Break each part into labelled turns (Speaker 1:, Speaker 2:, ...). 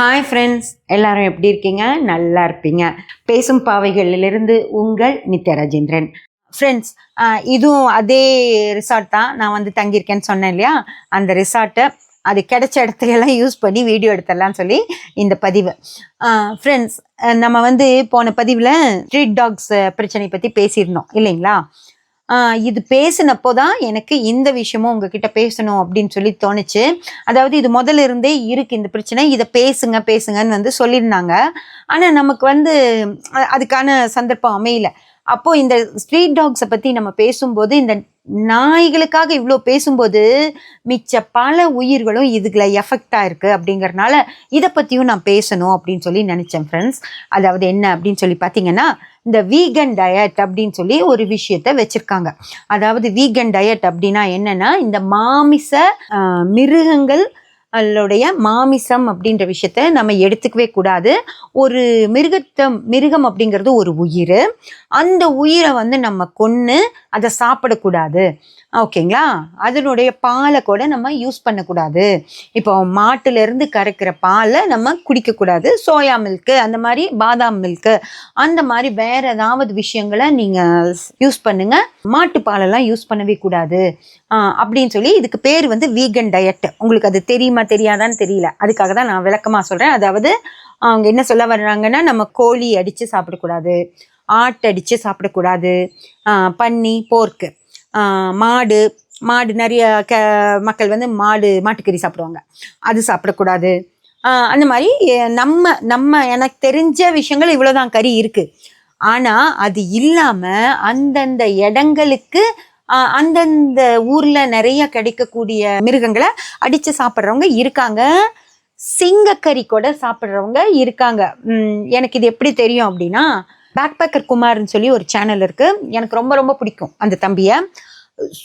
Speaker 1: Hi friends எல்லாரும் எப்படி இருக்கீங்க? நல்லா இருப்பீங்க. பேசும் பாவைகளிலிருந்து உங்கள் நித்ய ராஜேந்திரன். ஃப்ரெண்ட்ஸ் இதுவும் அதே ரிசார்ட் தான். நான் வந்து தங்கியிருக்கேன்னு சொன்னேன் இல்லையா? அந்த ரிசார்ட்டை அது கிடைச்ச இடத்துல எல்லாம் யூஸ் பண்ணி வீடியோ எடுத்துடலாம் சொல்லி இந்த பதிவு. ஃப்ரெண்ட்ஸ் நம்ம வந்து போன பதிவில் ஸ்ட்ரீட் டாக்ஸ் பிரச்சனை பற்றி பேசியிருந்தோம் இல்லைங்களா? இது பேசினப்போ தான் எனக்கு இந்த விஷயமும் உங்ககிட்ட பேசணும் அப்படின்னு சொல்லி தோணுச்சு. அதாவது இது முதல்ல இருந்தே இருக்கு இந்த பிரச்சனை இதை பேசுங்க பேசுங்கன்னு வந்து சொல்லியிருந்தாங்க. ஆனால் நமக்கு வந்து அதுக்கான சந்தர்ப்பம் அமையல. அப்போ இந்த ஸ்ட்ரீட் டாக்ஸை பற்றி நம்ம பேசும்போது இந்த நாய்களுக்காக இவ்வளோ பேசும்போது மிச்ச பல உயிர்களும் இதுல எஃபெக்டாக இருக்குது அப்படிங்கிறனால இதை பற்றியும் நான் பேசணும் அப்படின்னு சொல்லி நினச்சேன் ஃப்ரெண்ட்ஸ் அதாவது என்ன அப்படின்னு சொல்லி பார்த்தீங்கன்னா இந்த வீகன் டயட் அப்படின்னு சொல்லி ஒரு விஷயத்த வச்சுருக்காங்க. அதாவது வீகன் டயட் அப்படின்னா என்னென்னா இந்த மாமிச மிருகங்கள் அதனுடைய மாமிசம் அப்படின்ற விஷயத்த நம்ம எடுத்துக்கவே கூடாது. ஒரு மிருகத்தை மிருகம் அப்படிங்கிறது ஒரு உயிர். அந்த உயிரை வந்து நம்ம கொன்று அதை சாப்பிடக்கூடாது. ஓகேங்களா? அதனுடைய பாலை கூட நம்ம யூஸ் பண்ணக்கூடாது. இப்போ மாட்டுலேருந்து கறக்கிற பாலை நம்ம குடிக்கக்கூடாது. சோயா மில்க்கு அந்த மாதிரி பாதாம் மில்க்கு அந்த மாதிரி வேற ஏதாவது விஷயங்களை நீங்கள் யூஸ் பண்ணுங்கள் மாட்டு பாலெல்லாம் யூஸ் பண்ணவே கூடாது. அப்படின்னு சொல்லி இதுக்கு பேர் வந்து வீகன் டயட் உங்களுக்கு அது தெரியுமா தெரியாதான்னு தெரியல. அதுக்காக தான் நான் விளக்கமாக சொல்கிறேன் அதாவது அவங்க என்ன சொல்ல வர்றாங்கன்னா நம்ம கோழி அடித்து சாப்பிடக்கூடாது ஆட்டு அடித்து சாப்பிடக்கூடாது பன்னி போர்க்கு மாடு மாடு நிறைய க மக்கள் வந்து மாடு மாட்டுக்கறி சாப்பிடுவாங்க. அது சாப்பிடக்கூடாது. அந்த மாதிரி நம்ம நம்ம எனக்கு தெரிஞ்ச விஷயங்கள் இவ்வளோதான் கறி இருக்குது ஆனால் அது இல்லாமல் அந்தந்த இடங்களுக்கு அந்தந்த ஊர்ல நிறைய கிடைக்கக்கூடிய மிருகங்களை அடிச்சு சாப்பிட்றவங்க இருக்காங்க. சிங்கக்கறி கூட சாப்பிட்றவங்க இருக்காங்க. எனக்கு இது எப்படி தெரியும் அப்படின்னா பேக் பேக்கர் குமார்னு சொல்லி ஒரு சேனல் இருக்கு. எனக்கு ரொம்ப ரொம்ப பிடிக்கும் அந்த தம்பியை.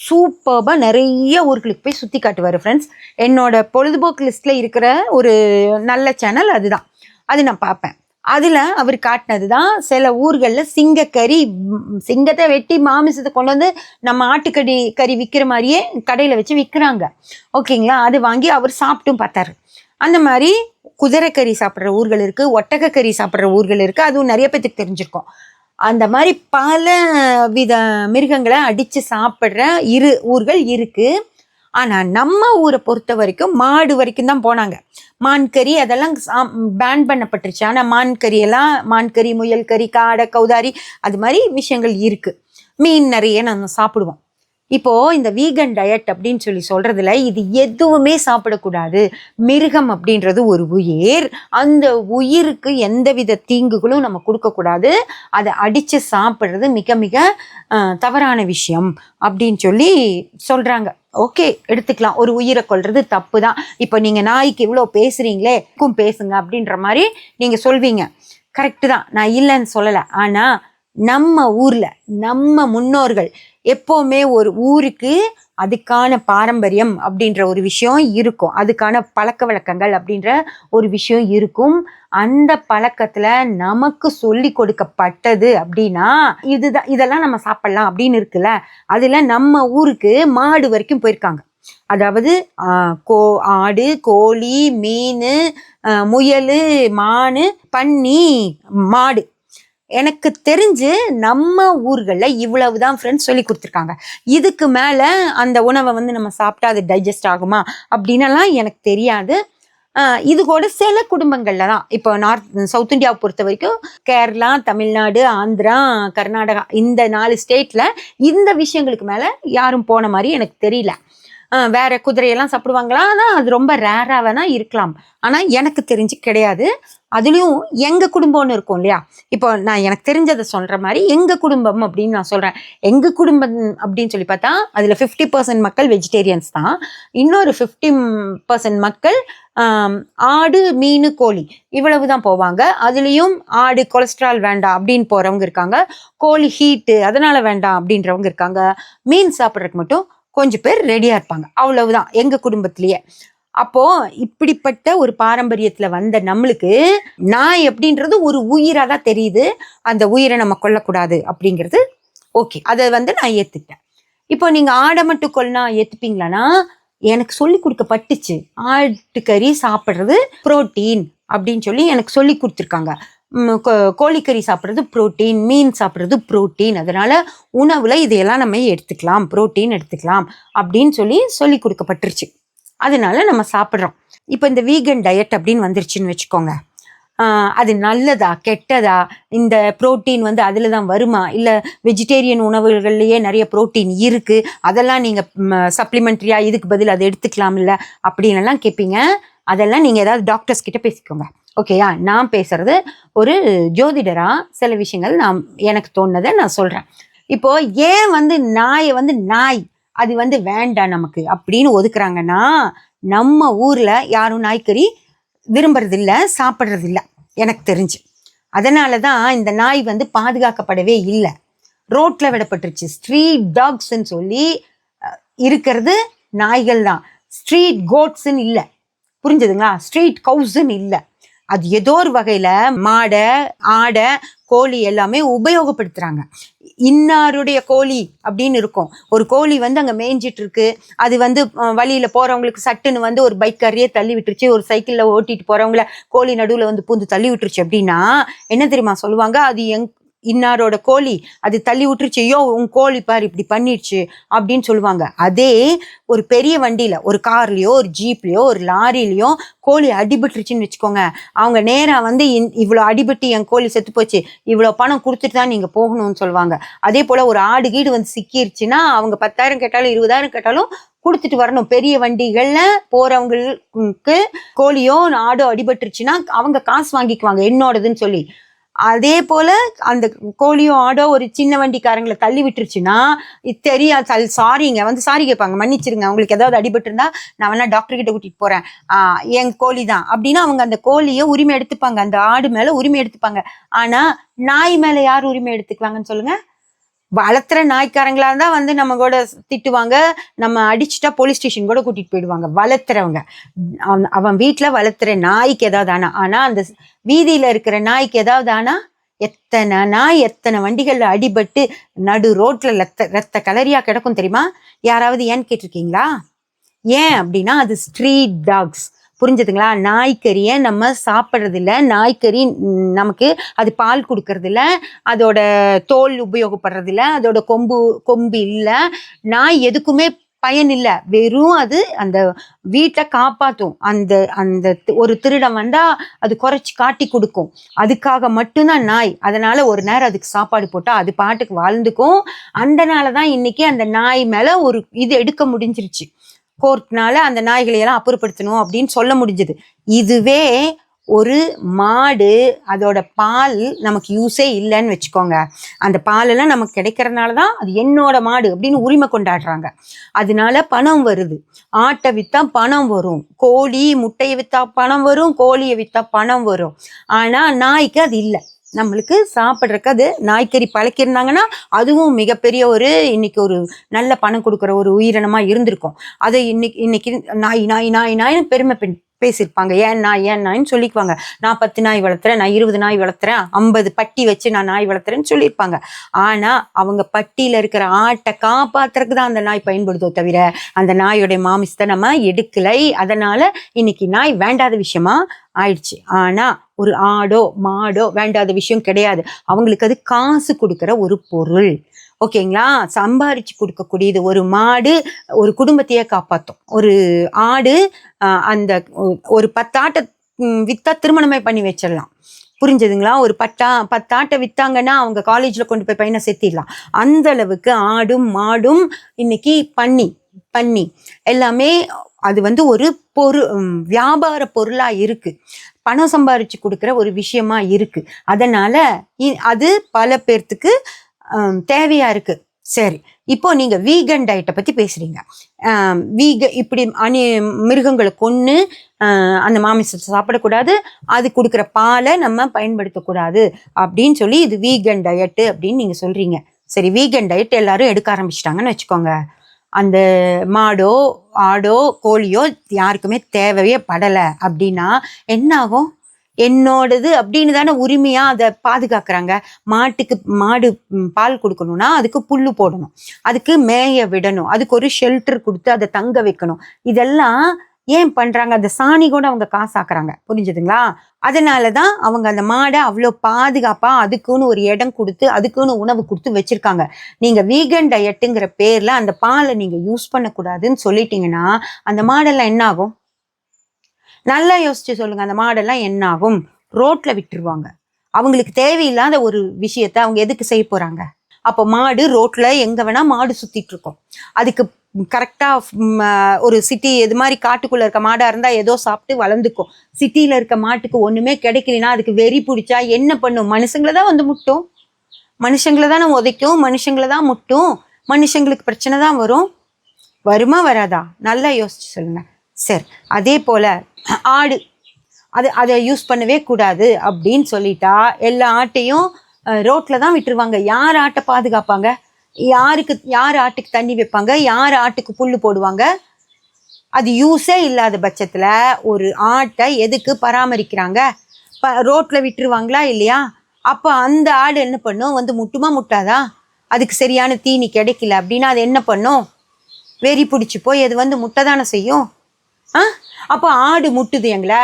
Speaker 1: சூப்பர்பாக நிறைய ஊர்களுக்கு போய் சுற்றி காட்டுவார் ஃப்ரெண்ட்ஸ் என்னோட பொழுதுபோக்கு லிஸ்ட்டில் இருக்கிற ஒரு நல்ல சேனல் அதுதான். அது நான் பார்ப்பேன். அதில் அவர் காட்டினது தான் சில ஊர்களில் சிங்கக்கறி சிங்கத்தை வெட்டி மாமிசத்தை கொண்டு வந்து நம்ம ஆட்டுக்கறி கறி விற்கிற மாதிரியே கடையில் வச்சு விற்கிறாங்க ஓகேங்களா? அது வாங்கி அவர் சாப்பிட்டும் பார்த்தாரு. அந்த மாதிரி குதிரைக்கறி சாப்பிட்ற ஊர்கள் இருக்குது ஒட்டகக்கறி சாப்பிட்ற ஊர்கள் இருக்குது அதுவும் நிறைய பேத்துக்கு தெரிஞ்சிருக்கும். அந்த மாதிரி பல வித மிருகங்களை அடித்து சாப்பிட்ற இரு ஊர்கள் இருக்குது ஆனால் நம்ம ஊரை பொறுத்த வரைக்கும் மாடு வரைக்கும் தான் போனாங்க. மான் கறி அதெல்லாம் பேன் பண்ணப்பட்டுருச்சு. ஆனால் மான்கறி எல்லாம் மான் கறி முயல் கறி காடை கௌதாரி அது மாதிரி விஷயங்கள் இருக்குது மீன் நிறைய நாங்கள் சாப்பிடுவோம். இப்போது இந்த வீகன் டயட் அப்படின்னு சொல்லி சொல்கிறதுல இது எதுவுமே சாப்பிடக்கூடாது. மிருகம் அப்படின்றது ஒரு உயிர். அந்த உயிருக்கு எந்தவித தீங்குகளும் நம்ம கொடுக்கக்கூடாது. அதை அடித்து சாப்பிட்றது மிக மிக தவறான விஷயம் அப்படின்னு சொல்லி சொல்கிறாங்க ஓகே எடுத்துக்கலாம். ஒரு உயிரை கொள்வது தப்பு தான் இப்போ நீங்கள் நாய்க்கு இவ்வளோ பேசுகிறீங்களே க்கும் பேசுங்க அப்படின்ற மாதிரி நீங்கள் சொல்வீங்க. கரெக்டு தான். நான் இல்லைன்னு சொல்லலை. ஆனால் நம்ம ஊரில் நம்ம முன்னோர்கள் எப்போவுமே ஒரு ஊருக்கு அதுக்கான பாரம்பரியம் அப்படின்ற ஒரு விஷயம் இருக்கும். அதுக்கான பழக்க வழக்கங்கள் அப்படின்ற ஒரு விஷயம் இருக்கும். அந்த பழக்கத்தில் நமக்கு சொல்லி கொடுக்கப்பட்டது அப்படின்னா இதுதான் இதெல்லாம் நம்ம சாப்பிட்லாம் அப்படின்னு இருக்குல்ல அதில் நம்ம ஊருக்கு மாடு வரைக்கும் போயிருக்காங்க. அதாவது கோ ஆடு கோழி மீன் முயல் மான் பன்னி மாடு. எனக்கு தெரிஞ்சு நம்ம ஊர்களில் இவ்வளவுதான் ஃப்ரெண்ட்ஸ் சொல்லி கொடுத்துருக்காங்க. இதுக்கு மேலே அந்த உணவை வந்து நம்ம சாப்பிட்டா அது டைஜஸ்ட் ஆகுமா அப்படின்னலாம் எனக்கு தெரியாது. இது கூட சில குடும்பங்களில் தான். இப்போ நார்த் சவுத் இந்தியாவை பொறுத்த வரைக்கும் கேரளா தமிழ்நாடு ஆந்திரா கர்நாடகா இந்த நாலு ஸ்டேட்டில் இந்த விஷயங்களுக்கு மேலே யாரும் போன மாதிரி எனக்கு தெரியல. வேற குதிரையெல்லாம் சாப்பிடுவாங்களா? ஆனால் அது ரொம்ப ரேராக வேணா இருக்கலாம். ஆனால் எனக்கு தெரிஞ்சு கிடையாது. அதுலேயும் எங்கள் குடும்பம்னு இருக்கும் இல்லையா? இப்போ நான் எனக்கு தெரிஞ்சதை சொல்கிற மாதிரி எங்கள் குடும்பம் அப்படின்னு நான் சொல்கிறேன் எங்கள் குடும்பம் அப்படின்னு சொல்லி பார்த்தா அதில் ஃபிஃப்டி பர்சன்ட் மக்கள் வெஜிடேரியன்ஸ் தான். இன்னொரு ஃபிஃப்டி பர்சன்ட் மக்கள் ஆடு மீன் கோழி இவ்வளவு தான் போவாங்க. அதுலேயும் ஆடு கொலஸ்ட்ரால் வேண்டாம் அப்படின்னு போகிறவங்க இருக்காங்க. கோழி ஹீட்டு அதனால் வேண்டாம் அப்படின்றவங்க இருக்காங்க. மீன் சாப்பிட்றதுக்கு மட்டும் கொஞ்சம் பேர் ரெடியாக இருப்பாங்க. அவ்வளவுதான். எங்கள் குடும்பத்திலேயே. அப்போ இப்படிப்பட்ட ஒரு பாரம்பரியத்துல வந்த நம்மளுக்கு நாய் அப்படின்றது ஒரு உயிரா தான் தெரியுது. அந்த உயிரை நம்ம கொல்லக்கூடாது அப்படிங்கிறது ஓகே அதை வந்து நான் ஏற்றுக்கிட்டேன் இப்போ நீங்க ஆடை மட்டும் கொல்லனா ஏற்றுப்பீங்களான்னா எனக்கு சொல்லி கொடுக்கப்பட்டுச்சு ஆட்டுக்கறி சாப்பிட்றது புரோட்டீன் அப்படின்னு சொல்லி எனக்கு சொல்லி கொடுத்துருக்காங்க. கோழிக்கறி சாப்பிட்றது புரோட்டீன் மீன் சாப்பிட்றது புரோட்டீன் அதனால் உணவில் இதையெல்லாம் நம்ம எடுத்துக்கலாம் புரோட்டீன் எடுத்துக்கலாம் அப்படின்னு சொல்லி சொல்லி கொடுக்கப்பட்டுருச்சு. அதனால நம்ம சாப்பிட்றோம். இப்போ இந்த வீகன் டயட் அப்படின்னு வந்துருச்சுன்னு வச்சுக்கோங்க. அது நல்லதா கெட்டதா? இந்த புரோட்டீன் வந்து அதில் தான் வருமா? இல்லை வெஜிடேரியன் உணவுகள்லேயே நிறைய புரோட்டீன் இருக்குது அதெல்லாம் நீங்கள் சப்ளிமெண்ட்ரியாக இதுக்கு பதில் அதை எடுத்துக்கலாம் இல்லை அப்படின்லாம் கேட்பீங்க அதெல்லாம் நீங்கள் ஏதாவது டாக்டர்ஸ் கிட்டே பேசிக்கோங்க. ஓகேயா நான் பேசுறது ஒரு ஜோதிடரா சில விஷயங்கள் நான் எனக்கு தோணுனதை நான் சொல்றேன். இப்போ ஏன் வந்து நாயை வந்து நாய் அது வந்து வேண்டாம் நமக்கு அப்படின்னு ஒதுக்குறாங்கன்னா நம்ம ஊர்ல யாரும் நாய்க்கறி விரும்புறது இல்ல சாப்பிட்றது எனக்கு தெரிஞ்சு. அதனால தான் இந்த நாய் வந்து பாதுகாக்கப்படவே இல்லை. ரோட்ல விடப்பட்டுருச்சு. ஸ்ட்ரீட் டாக்ஸ்ன்னு சொல்லி இருக்கிறது நாய்கள் தான் ஸ்ட்ரீட் கோட்ஸ்ன்னு இல்லை. புரிஞ்சுதுங்களா? ஸ்ட்ரீட் கவுஸ்ன்னு இல்லை. அது ஏதோ ஒரு வகையில மாடை ஆடை கோழி எல்லாமே உபயோகப்படுத்துறாங்க. இன்னாருடைய கோழி அப்படின்னு இருக்கும். ஒரு கோழி வந்து அங்கே மேய்ஞ்சிட்டு இருக்கு அது வந்து வழியில் போகிறவங்களுக்கு போறவங்களுக்கு சட்டுன்னு வந்து ஒரு பைக்காரையே தள்ளி விட்டுருச்சு. ஒரு சைக்கிளில் ஓட்டிட்டு போறவங்கள கோழி நடுவில் வந்து பூந்து தள்ளி விட்டுருச்சு அப்படின்னா என்ன தெரியுமா சொல்லுவாங்க? அது எங் இன்னாரோட கோழி அது தள்ளி விட்டுருச்சு. ஐயோ உன் கோழி பார் இப்படி பண்ணிடுச்சு அப்படின்னு சொல்லுவாங்க. அதே ஒரு பெரிய வண்டியில ஒரு கார்லயோ ஒரு ஜீப்லயோ ஒரு லாரிலயோ கோழி அடிபட்டுருச்சுன்னு வச்சுக்கோங்க. அவங்க நேரா வந்து இன் இவ்வளோ அடிபட்டு என் கோழி செத்து போச்சு இவ்வளோ பணம் கொடுத்துட்டு தான் நீங்க போகணும்னு சொல்லுவாங்க. அதே போல ஒரு ஆடு கீடு வந்து சிக்கிருச்சுன்னா அவங்க பத்தாயிரம் கேட்டாலும் இருபதாயிரம் கேட்டாலும் கொடுத்துட்டு வரணும். பெரிய வண்டிகளில் போறவங்களுக்கு கோழியோ ஆடோ அடிபட்டுருச்சுன்னா அவங்க காசு வாங்கிக்குவாங்க என்னோடதுன்னு சொல்லி. அதே போல் அந்த கோழியோ ஆடோ ஒரு சின்ன வண்டிக்காரங்களை தள்ளி விட்டுருச்சுன்னா தெரியா சல் சாரிங்க. வந்து சாரி கேட்பாங்க. மன்னிச்சிருங்க. உங்களுக்கு ஏதாவது அடிபட்டு இருந்தா நான் வேணா டாக்டர் கிட்ட கூட்டிட்டு போறேன். என் கோழி தான் அப்படின்னா அவங்க அந்த கோழியை உரிமை எடுத்துப்பாங்க. அந்த ஆடு மேல உரிமை எடுத்துப்பாங்க. ஆனா நாய் மேல யார் உரிமை எடுத்துக்குவாங்கன்னு சொல்லுங்க? வளர்த்துற நாய்க்காரங்களா இருந்தா வந்து நம்ம கூட திட்டுவாங்க. நம்ம அடிச்சுட்டா போலீஸ் ஸ்டேஷன் கூட கூட்டிட்டு போயிடுவாங்க. வளர்த்துறவங்க. அவன் அவன் வீட்டுல வளர்த்துற நாய்க்கு ஏதாவது ஆனா ஆனா அந்த வீதியில இருக்கிற நாய்க்கு ஏதாவது ஆனா எத்தனை நாய் எத்தனை வண்டிகள்ல அடிபட்டு நடு ரோட்ல ரத்த ரத்த கலரியா கிடக்கும் தெரியுமா? யாராவது ஏன்னு கேட்டிருக்கீங்களா? ஏன் அப்படின்னா அது ஸ்ட்ரீட் டாக்ஸ் புரிஞ்சுதுங்களா? நாய்க்கறியை நம்ம சாப்பிட்றதில்ல. நாய்க்கறி நமக்கு அது பால் கொடுக்கறதில்ல. அதோட தோல் உபயோகப்படுறதில்ல. அதோட கொம்பு கொம்பு இல்லை. நாய் எதுக்குமே பயன் இல்லை. வெறும் அது அந்த வீட்டை காப்பாற்றும் அந்த அந்த தி- ஒரு திருடம் வந்தால் அது குறைச்சி காட்டி கொடுக்கும். அதுக்காக மட்டும்தான் நாய். அதனால் ஒரு நேரம் அதுக்கு சாப்பாடு போட்டால் அது பாட்டுக்கு வாழ்ந்துக்கும். அந்தனால தான் இன்னைக்கு அந்த நாய் மேலே ஒரு இது எடுக்க முடிஞ்சிருச்சு. கோர்ட்னால அந்த நாய்களை எல்லாம் அப்புறப்படுத்தணும் அப்படின்னு சொல்ல முடிஞ்சது. இதுவே ஒரு மாடு அதோட பால் நமக்கு யூஸே இல்லைன்னு வச்சுக்கோங்க. அந்த பாலெல்லாம் நமக்கு கிடைக்கிறனால தான் அது என்னோட மாடு அப்படின்னு உரிமை கொண்டாடுறாங்க. அதனால பணம் வருது. ஆட்டை விற்றா பணம் வரும். கோழி முட்டையை விற்றா பணம் வரும். கோழியை விற்றா பணம் வரும். ஆனால் நாய்க்கு அது இல்லை. நம்மளுக்கு சாப்பிட்றக்கு அது நாய்க்கறி பழக்கியிருந்தாங்கன்னா அதுவும் மிகப்பெரிய ஒரு இன்னைக்கு ஒரு நல்ல பணம் கொடுக்குற ஒரு உயிரினமாக இருந்திருக்கும். அதை இன்னைக்கு இன்னைக்கு நாய் நாய் நாய் நாய்னு பெருமை பெண் பேசியிருப்பாங்க. ஏன் நாய் ஏன் நாய்ன்னு சொல்லிக்குவாங்க. நான் பத்து நாய் வளர்த்துறேன் நான் இருபது நாய் வளர்த்துறேன் ஐம்பது பட்டி வச்சு நான் நாய் வளர்த்துறேன்னு சொல்லியிருப்பாங்க. ஆனால் அவங்க பட்டியில் இருக்கிற ஆட்டை காப்பாத்துறதுக்கு தான் அந்த நாய் பயன்படுதோ தவிர அந்த நாயோடைய மாமிசத்தை நம்ம எடுக்கலை. அதனால் இன்னைக்கு நாய் வேண்டாத விஷயமா ஆயிடுச்சு. ஆனால் ஒரு ஆடோ மாடோ வேண்டாத விஷயம் கிடையாது. அவங்களுக்கு அது காசு கொடுக்குற ஒரு பொருள். ஓகேங்களா? சம்பாரிச்சு கொடுக்கக்கூடியது ஒரு மாடு ஒரு குடும்பத்தையே காப்பாற்றும் ஒரு ஆடு அந்த ஒரு பத்தாட்டை வித்தா திருமணமே பண்ணி வச்சிடலாம். புரிஞ்சுதுங்களா? ஒரு பட்டா பத்தாட்டை வித்தாங்கன்னா அவங்க காலேஜில் கொண்டு போய் பையனை சேர்த்திடலாம். அந்த அளவுக்கு ஆடும் மாடும் இன்னைக்கு பண்ணி பண்ணி எல்லாமே அது வந்து ஒரு பொரு வியாபார பொருளா இருக்கு. பணம் சம்பாரிச்சு கொடுக்குற ஒரு விஷயமா இருக்கு. அதனால அது பல பேர்த்துக்கு தேவையாக தேவையா இருக்கு? சரி இப்போ நீங்க வீகன் டயட்டை பத்தி பேசுறீங்க. வீக இப்படி அணி மிருகங்களை கொன்று அந்த மாமிசத்தை சாப்பிடக்கூடாது அது கொடுக்குற பாலை நம்ம பயன்படுத்தக்கூடாது அப்படின்னு சொல்லி இது வீகன் டயட்டு அப்படின்னு நீங்க சொல்றீங்க. சரி வீகன் டயட் எல்லாரும் எடுக்க ஆரம்பிச்சிட்டாங்கன்னு வச்சுக்கோங்க. அந்த மாடோ ஆடோ கோழியோ யாருக்குமே தேவையே படலை அப்படின்னா என்ன ஆகும்? என்னோடது அப்படின்னு தானே உரிமையா அதை பாதுகாக்கிறாங்க. மாட்டுக்கு மாடு பால் கொடுக்கணும்னா அதுக்கு புல்லு போடணும். அதுக்கு மேய விடணும். அதுக்கு ஒரு ஷெல்டர் கொடுத்து அதை தங்க வைக்கணும். இதெல்லாம் ஏன் பண்றாங்க? அந்த சாணி கூட அவங்க காசாக்குறாங்க. புரிஞ்சுதுங்களா? அதனால தான் அவங்க அந்த மாடை அவ்வளோ பாதுகாப்பா அதுக்குன்னு ஒரு இடம் கொடுத்து அதுக்குன்னு உணவு கொடுத்து வச்சிருக்காங்க. நீங்க வீகன் டயட்டுங்கிற பேர்ல அந்த பாலை நீங்க யூஸ் பண்ணக்கூடாதுன்னு சொல்லிட்டீங்கன்னா அந்த மாடெல்லாம் என்ன ஆகும்? நல்லா யோசிச்சு சொல்லுங்க அந்த மாடெல்லாம் என்ன ஆகும் ரோட்ல விட்டுருவாங்க. அவங்களுக்கு தேவையில்லாத ஒரு விஷயத்த அவங்க எதுக்கு செய்ய போறாங்க? அப்போ மாடு ரோட்ல எங்க வேணா மாடு சுத்திட்டு இருக்கும். அதுக்கு கரெக்டா ஒரு சிட்டி இது மாதிரி காட்டுக்குள்ள இருக்க மாடா இருந்தா ஏதோ சாப்பிட்டு வளர்ந்துக்கும். சிட்டியில இருக்க மாட்டுக்கு ஒண்ணுமே கிடைக்கலனா அதுக்கு வெறி பிடிச்சா என்ன பண்ணும்? மனுஷங்களை தான் வந்து முட்டும். மனுஷங்களை தானே உதைக்கும் மனுஷங்களை தான் முட்டும். மனுஷங்களுக்கு பிரச்சனை தான் வரும். வருமா வராதா? நல்லா யோசிச்சு சொல்லுங்க. சரி அதே போல் ஆடு அது அதை யூஸ் பண்ணவே கூடாது அப்படின்னு சொல்லிட்டா எல்லா ஆட்டையும் ரோட்டில் தான் விட்டுருவாங்க. யார் ஆட்டை பாதுகாப்பாங்க? யாருக்கு யார் ஆட்டுக்கு தண்ணி வைப்பாங்க? யார் ஆட்டுக்கு புல் போடுவாங்க? அது யூஸே இல்லாத பட்சத்தில் ஒரு ஆட்டை எதுக்கு பராமரிக்கிறாங்க? ப ரோட்டில் விட்டுருவாங்களா இல்லையா? அப்போ அந்த ஆடு என்ன பண்ணும்? வந்து முட்டுமா முட்டாதா? அதுக்கு சரியான தீனி கிடைக்கல அப்படின்னா அது என்ன பண்ணும்? வெறி பிடிச்சி போய் அது வந்து முட்டை தானே செய்யும்? ஆ? அப்போ ஆடு முட்டுது எங்களை.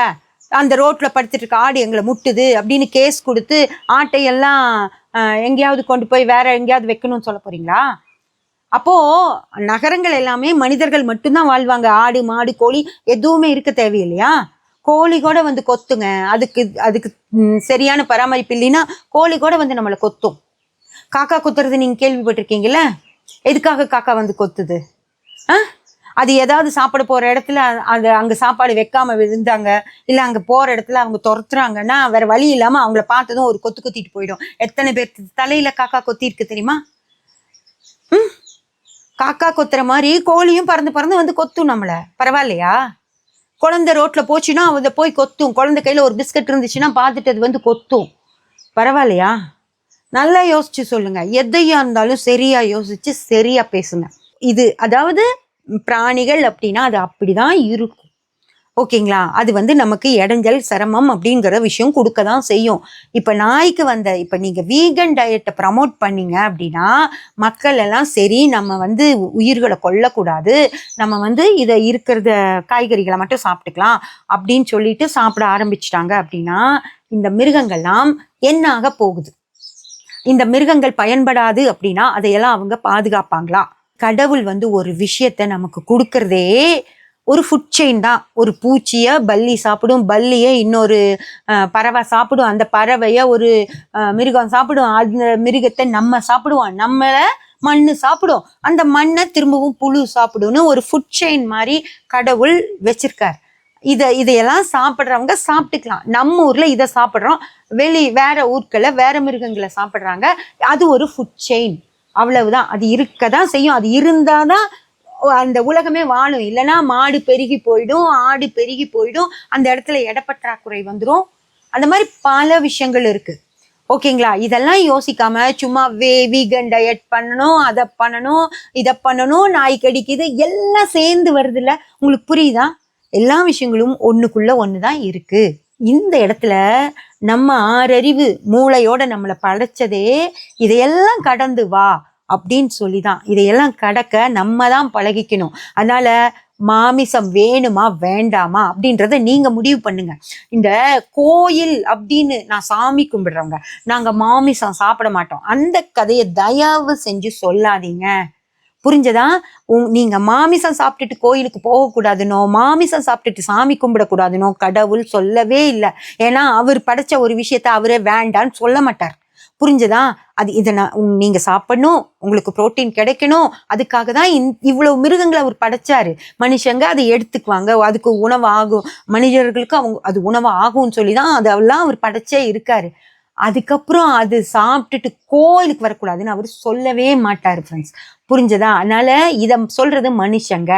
Speaker 1: அந்த ரோட்டில் படுத்துட்டு இருக்க ஆடு எங்களை முட்டுது அப்படின்னு கேஸ் கொடுத்து ஆட்டையெல்லாம் எங்கேயாவது கொண்டு போய் வேற எங்கேயாவது வைக்கணும்னு சொல்ல போறீங்களா? அப்போது நகரங்கள் எல்லாமே மனிதர்கள் மட்டும்தான் வாழ்வாங்க. ஆடு மாடு கோழி எதுவுமே இருக்க தேவையில்லையா? கோழி கூட வந்து கொத்துங்க. அதுக்கு அதுக்கு சரியான பராமரிப்பு இல்லைன்னா கோழி கூட வந்து நம்மளை கொத்தும். காக்கா கொத்துறது நீங்கள் கேள்விப்பட்டிருக்கீங்களே எதுக்காக காக்கா வந்து கொத்துது? ஆ? அது ஏதாவது சாப்பிட போற இடத்துல அது அங்க சாப்பாடு வைக்காம விழுந்தாங்க இல்ல அங்க போற இடத்துல அவங்க துரத்துறாங்கன்னா வேற வழி இல்லாம அவங்கள பார்த்ததும் ஒரு கொத்து கொத்திட்டு போயிடும். எத்தனை பேர் தலையில காக்கா கொத்தி இருக்கு தெரியுமா? ம்? காக்கா கொத்துற மாதிரி கோழியும் பறந்து பறந்து வந்து கொத்தும் நம்மள. பரவாயில்லையா? குழந்தை ரோட்ல போச்சுன்னா அதை போய் கொத்தும். குழந்தை கையில ஒரு பிஸ்கட் இருந்துச்சுன்னா பார்த்துட்டு அது வந்து கொத்தும். பரவாயில்லையா? நல்லா யோசிச்சு சொல்லுங்க. எதையா இருந்தாலும் சரியா யோசிச்சு சரியா பேசுங்க. இது அதாவது பிராணிகள் அப்படின்னா அது அப்படி தான் இருக்கும். ஓகேங்களா? அது வந்து நமக்கு இடைஞ்சல் சிரமம் அப்படிங்கிற விஷயம் கொடுக்க தான் செய்யும். இப்போ நாய்க்கு வந்த இப்போ நீங்கள் வீகன் டயட்டை ப்ரமோட் பண்ணீங்க அப்படின்னா மக்கள் எல்லாம் சரி நம்ம வந்து உயிர்களை கொல்லக்கூடாது. நம்ம வந்து இதை இருக்கிறத காய்கறிகளை மட்டும் சாப்பிட்டுக்கலாம் அப்படின்னு சொல்லிட்டு சாப்பிட ஆரம்பிச்சிட்டாங்க அப்படின்னா இந்த மிருகங்கள்லாம் என்னாக போகுது? இந்த மிருகங்கள் பயன்படாது அப்படின்னா அதையெல்லாம் அவங்க பாதுகாப்பாங்களா? கடவுள் வந்து ஒரு விஷயத்த நமக்கு கொடுக்கறதே ஒரு ஃபுட் செயின் தான். ஒரு பூச்சியை பல்லி சாப்பிடும் பல்லியை இன்னொரு பறவை சாப்பிடும் அந்த பறவையை ஒரு மிருகம் சாப்பிடும் அந்த மிருகத்தை நம்ம சாப்பிடுவோம். நம்மளை மண் சாப்பிடும். அந்த மண்ணை திரும்பவும் புழு சாப்பிடும்னு ஒரு ஃபுட் செயின் மாதிரி கடவுள் வச்சிருக்கார். இதை இதையெல்லாம் சாப்பிட்றவங்க சாப்பிட்டுக்கலாம். நம்ம ஊரில் இதை சாப்பிட்றோம். வெளி வேற ஊர்களை வேற மிருகங்களை சாப்பிட்றாங்க. அது ஒரு ஃபுட் செயின் அவ்வளவுதான். அது இருக்க தான் செய்யும். அது இருந்தாதான் அந்த உலகமே வாழும். இல்லைன்னா மாடு பெருகி போயிடும் ஆடு பெருகி போயிடும். அந்த இடத்துல இடப்பற்றாக்குறை வந்துடும் அந்த மாதிரி பல விஷயங்கள் இருக்கு. ஓகேங்களா? இதெல்லாம் யோசிக்காம சும்மா வே வீகன் டயட் பண்ணணும் அதை பண்ணணும் இதை பண்ணணும் நாய் கடிக்குது எல்லாம் சேர்ந்து வருதுல்ல? உங்களுக்கு புரியுதா? எல்லா விஷயங்களும் ஒண்ணுக்குள்ள ஒண்ணுதான் இருக்கு. இந்த இடத்துல நம்ம ஆறறிவு மூளையோட நம்மளை படைச்சதே இதையெல்லாம் கடந்து வா அப்படின்னு சொல்லி தான் இதையெல்லாம் கடக்க நம்ம தான் பழகிக்கணும். அதனால மாமிசம் வேணுமா வேண்டாமா அப்படின்றத நீங்க முடிவு பண்ணுங்க. இந்த கோயில் அப்படின்னு நான் சாமி கும்பிடுறவங்க நாங்க மாமிசம் சாப்பிட மாட்டோம். அந்த கதையை தயவு செஞ்சு சொல்லாதீங்க. புரிஞ்சதா? உங் நீங்க மாமிசம் சாப்பிட்டுட்டு கோயிலுக்கு போகக்கூடாதுனோ மாமிசம் சாப்பிட்டுட்டு சாமி கும்பிடக்கூடாதுனோ கடவுள் சொல்லவே இல்லை. ஏன்னா அவர் படைச்ச ஒரு விஷயத்த அவரே வேண்டான்னு சொல்ல மாட்டார். புரிஞ்சதா? அது இதை நான் நீங்கள் சாப்பிடணும் உங்களுக்கு புரோட்டீன் கிடைக்கணும் அதுக்காக தான் இந் இவ்வளோ மிருகங்களை அவர் படைச்சாரு. மனுஷங்க அதை எடுத்துக்குவாங்க அதுக்கு உணவு ஆகும் மனிதர்களுக்கு அவங்க அது உணவு ஆகும்னு சொல்லி தான் அதெல்லாம் அவர் படைச்சே இருக்காரு. அதுக்கப்புறம் அது சாப்பிட்டுட்டு கோயிலுக்கு வரக்கூடாதுன்னு அவர் சொல்லவே மாட்டார் ஃப்ரெண்ட்ஸ் புரிஞ்சதா? அதனால இதை சொல்றது மனுஷங்க.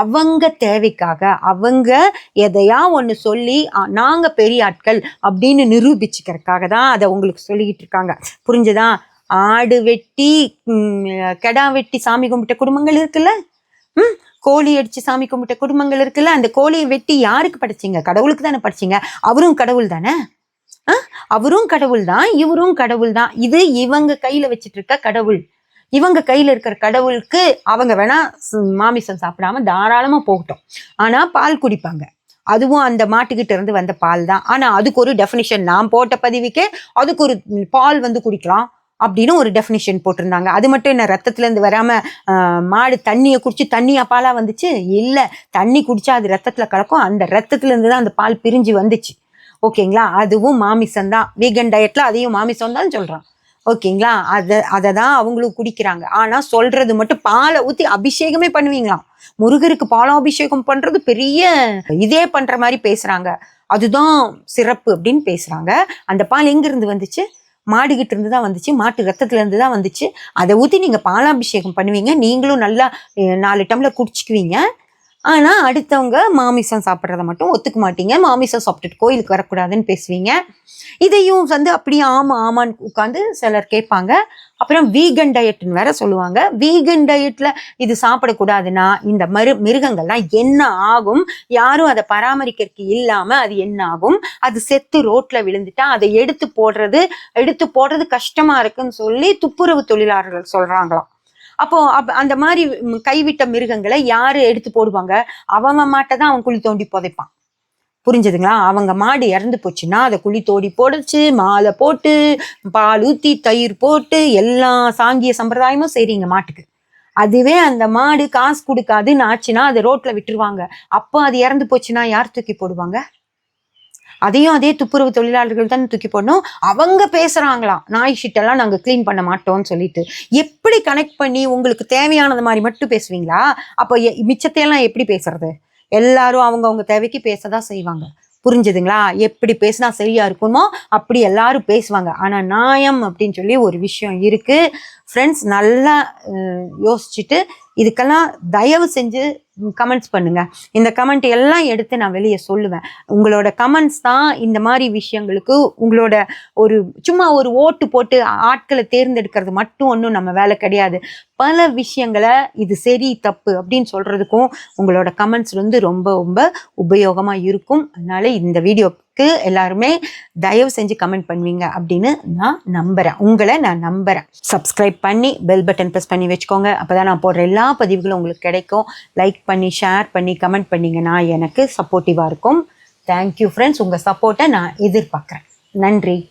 Speaker 1: அவங்க தேவைக்காக அவங்க எதையா ஒன்று சொல்லி நாங்கள் நாங்க பெரிய ஆட்கள் அப்படின்னு நிரூபிச்சுக்கிறதுக்காக தான் அதை உங்களுக்கு சொல்லிக்கிட்டு இருக்காங்க. புரிஞ்சதா? ஆடு வெட்டி கெடா வெட்டி சாமி கும்பிட்ட குடும்பங்கள் இருக்குல்ல? ம் கோழி அடிச்சு சாமி கும்பிட்ட குடும்பங்கள் இருக்குல்ல? அந்த கோழியை வெட்டி யாருக்கு படைச்சீங்க? கடவுளுக்கு தானே படைச்சீங்க? அவரும் கடவுள் தானே? ஆ? அவரும் கடவுள் தான் இவரும் கடவுள் தான். இது இவங்க கையில வச்சிட்டு இருக்க கடவுள். இவங்க கையில் இருக்கிற கடவுளுக்கு அவங்க வேணா ஸ்- மாமிசம் சாப்பிடாம தாராளமாக போகட்டும். ஆனால் பால் குடிப்பாங்க. அதுவும் அந்த மாட்டுக்கிட்ட இருந்து வந்த பால் தான். ஆனால் அதுக்கு ஒரு டெஃபினிஷன் நான் போட்ட பதிவுக்கே அதுக்கு ஒரு பால் வந்து குடிக்கலாம் அப்படின்னு ஒரு டெஃபினிஷன் போட்டிருந்தாங்க. அது மட்டும் என்ன ரத்தத்துலேருந்து வராமல் மாடு தண்ணியை குடிச்சு தண்ணியா பாலாக வந்துச்சு? இல்லை. தண்ணி குடிச்சா அது ரத்தத்தில் கலக்கும். அந்த ரத்தத்துலேருந்து தான் அந்த பால் பிரிஞ்சு வந்துச்சு. ஓகேங்களா? அதுவும் மாமிசம் தான். வீகன் டயட்ல அதையும் மாமிசம் தான் சொல்கிறான் ஓகேங்களா? அதை அதை தான் அவங்களும் குடிக்கிறாங்க. ஆனால் சொல்றது மட்டும் பாலை ஊற்றி அபிஷேகமே பண்ணுவீங்களாம். முருகருக்கு பாலாபிஷேகம் பண்ணுறது பெரிய இதே பண்ணுற மாதிரி பேசுகிறாங்க அதுதான் சிறப்பு அப்படின்னு பேசுகிறாங்க அந்த பால் எங்கேருந்து வந்துச்சு? மாடுகிட்ட இருந்து தான் வந்துச்சு. மாட்டு ரத்தத்துல இருந்து தான் வந்துச்சு. அதை ஊற்றி நீங்கள் பாலாபிஷேகம் பண்ணுவீங்க. நீங்களும் நல்லா நாலு டம்ளர் குடிச்சிக்குவீங்க. ஆனால் அடுத்தவங்க மாமிசம் சாப்பிட்றத மட்டும் ஒத்துக்க மாட்டீங்க. மாமிசம் சாப்பிட்டுட்டு கோயிலுக்கு வரக்கூடாதுன்னு பேசுவீங்க. இதையும் வந்து அப்படியே ஆமாம் ஆமான்னு உட்காந்து சிலர் கேட்பாங்க. அப்புறம் வீகன் டயட்னு வேற சொல்லுவாங்க. வீகன் டயட்ல இது சாப்பிடக்கூடாதுன்னா இந்த மரு மிருகங்கள்லாம் என்ன ஆகும்? யாரும் அதை பராமரிக்கிறதுக்கு இல்லாம அது என்ன ஆகும்? அது செத்து ரோட்ல விழுந்துட்டா அதை எடுத்து போடுறது எடுத்து போடுறது கஷ்டமா இருக்குன்னு சொல்லி துப்புரவு தொழிலாளர்கள் சொல்றாங்களாம். அப்போ அந்த மாதிரி கைவிட்ட மிருகங்களை யாரு எடுத்து போடுவாங்க? அவன் மாட்டை தான் அவன் குழி தோண்டி புதைப்பான். புரிஞ்சுதுங்களா? அவங்க மாடு இறந்து போச்சுன்னா அதை குழி தோண்டி போடுச்சு மாலை போட்டு பால் ஊற்றி தயிர் போட்டு எல்லா சாங்கிய சம்பிரதாயமும் செய்றீங்க மாட்டுக்கு. அதுவே அந்த மாடு காசு கொடுக்காதுன்னு ஆச்சுன்னா அதை ரோட்ல விட்டுருவாங்க. அப்போ அது இறந்து போச்சுன்னா யார் தூக்கி போடுவாங்க? அதையும் அதே துப்புரவு தொழிலாளர்கள் தான் தூக்கி போடணும். அவங்க பேசுகிறாங்களாம் நாய் ஷீட்டெல்லாம் நாங்கள் க்ளீன் பண்ண மாட்டோம்னு சொல்லிட்டு. எப்படி கனெக்ட் பண்ணி உங்களுக்கு தேவையானது மாதிரி மட்டும் பேசுவீங்களா? அப்போ எ- மிச்சத்தையெல்லாம் எப்படி பேசுறது? எல்லாரும் அவங்கவுங்க தேவைக்கு பேசதான் செய்வாங்க. புரிஞ்சுதுங்களா? எப்படி பேசினா சரியா இருக்குமோ அப்படி எல்லாரும் பேசுவாங்க. ஆனா நியாயம் அப்படின்னு சொல்லி ஒரு விஷயம் இருக்கு. ஃப்ரெண்ட்ஸ் நல்லா யோசிச்சுட்டு இதுக்கெல்லாம் தயவு செஞ்சு கமெண்ட்ஸ் பண்ணுங்க. இந்த கமெண்ட் எல்லாம் எடுத்து நான் வெளியே சொல்லுவேன். உங்களோட கமெண்ட்ஸ் தான் இந்த மாதிரி விஷயங்களுக்கு உங்களோட ஒரு சும்மா ஒரு ஓட்டு போட்டு ஆட்களை தேர்ந்தெடுக்கிறது மட்டும் ஒன்றும் நம்ம வேலை கிடையாது. பல விஷயங்களை இது சரி தப்பு அப்படின்னு சொல்றதுக்கும் உங்களோட கமெண்ட்ஸ் வந்து ரொம்ப ரொம்ப உபயோகமாக இருக்கும். அதனால இந்த வீடியோக்கு எல்லாருமே தயவு செஞ்சு கமெண்ட் பண்ணுவீங்க அப்படின்னு நான் நம்புறேன். உங்களை நான் நம்புறேன். சப்ஸ்கிரைப் பண்ணி பெல் பட்டன் ப்ரெஸ் பண்ணி வச்சுக்கோங்க. அப்பதான் நான் போடுற எல்லா பதிவுகளும் உங்களுக்கு கிடைக்கும். லைக் பண்ணி ஷேர் பண்ணி கமெண்ட் பண்ணீங்கன்னா எனக்கு சப்போர்ட்டிவாக இருக்கும். தேங்க்யூ ஃப்ரெண்ட்ஸ் உங்கள் சப்போர்ட்டை நான் எதிர்பார்க்குறேன். நன்றி.